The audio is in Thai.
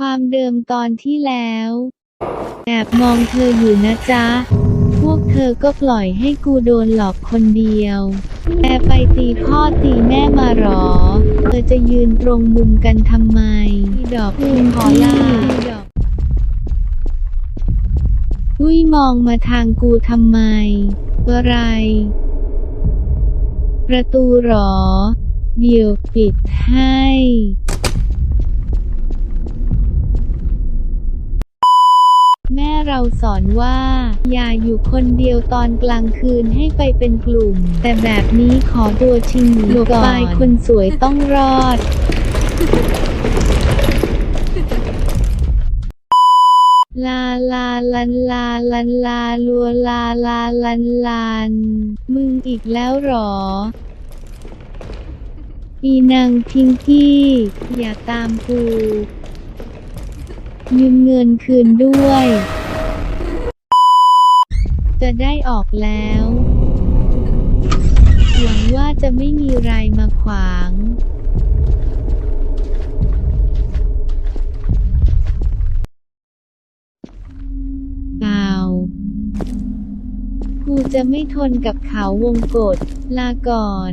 ความเดิมตอนที่แล้ว แอบมองเธออยู่นะจ๊ะ พวกเธอก็ปล่อยให้กูโดนหลอกคนเดียวแอบไปตีพ่อตีแม่มาหรอ เธอจะยืนตรงมุมกันทำไม ดอกคุณขอลาอุ้ยมองมาทางกูทำไม อะไร ประตูหรอ เดี๋ยวปิดให้ แม่เราสอนว่า อย่าอยู่คนเดียวตอนกลางคืนให้ไปเป็นกลุ่ม แต่แบบนี้ขอตัวชิงหนีก่อนไปคนสวยต้องรอดลาลาลันลาลันลาลัวลาลาลันลัน มึงอีกแล้วหรอ อีนางพิงกี้ อย่าตามกู ยืมเงินคืนด้วย จะได้ออกแล้ว หวังว่าจะไม่มีไรมาขวางเอ้ากูจะไม่ทนกับเขาวงกฏลาก่อน